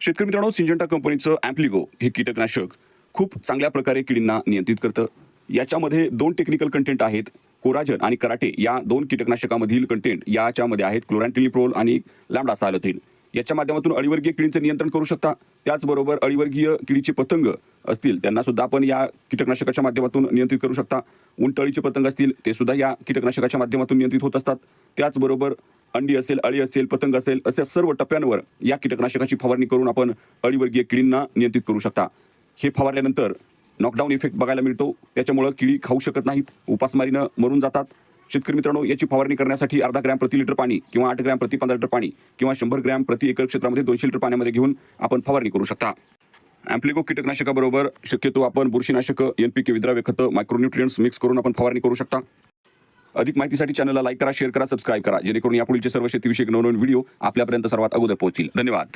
शेतकरी मित्रांनो सिंजंटा कंपनीचं ॲम्प्लिगो हे कीटकनाशक खूप चांगल्या प्रकारे किडींना नियंत्रित करतं. याच्यामध्ये दोन टेक्निकल कंटेंट आहेत कोराजन आणि कराटे. या दोन कीटकनाशकामधील कंटेंट याच्यामध्ये आहेत क्लोरॅन्टिलिप्रोल आणि लॅमडा सायलोथिन याच्या माध्यमातून अळीवर्गीय किडींचं नियंत्रण करू शकता. त्याचबरोबर अळीवर्गीय किडीचे पतंग असतील त्यांना सुद्धा आपण या कीटकनाशकाच्या माध्यमातून नियंत्रित करू शकता. उंटअळीचे पतंग असतील ते सुद्धा या कीटकनाशकाच्या माध्यमातून नियंत्रित होत असतात. त्याचबरोबर अंडी असेल अळी असेल पतंग असेल अशा सर्व टप्प्यांवर या कीटकनाशकाची फवारणी करून आपण अळीवर्गीय किडींना नियंत्रित करू शकता. हे फवारल्यानंतर नॉकडाऊन इफेक्ट बघायला मिळतो. त्याच्यामुळं किडी खाऊ शकत नाहीत उपासमारीनं मरून जातात. शेतकरी मित्रांनो याची फवारणी करण्यासाठी अर्धा ग्रॅम प्रति लिटर पाणी किंवा आठ ग्रॅम प्रति पंधरा लिटर पाणी किंवा शंभर ग्रॅम प्रति एकर क्षेत्रामध्ये दोनशे लिटर पाण्यामध्ये घेऊन आपण फवारणी करू शकता. ॲम्प्लिको कीटकनाशकाबरोबर शक्यतो आपण बुरशीनाशकं एन पी के विद्राव्य खतं मायक्रोन्युट्रियन्स मिक्स करून आपण फवारणी करू शकता. अधिक माहितीसाठी चॅनलला लाईक करा शेअर करा सबस्क्राईब करा. जेणेकरून यापुढीलचे सर्व शेतीविषयक नवनवीन व्हिडिओ आपल्यापर्यंत सर्वात अगोदर पोहोचतील. धन्यवाद.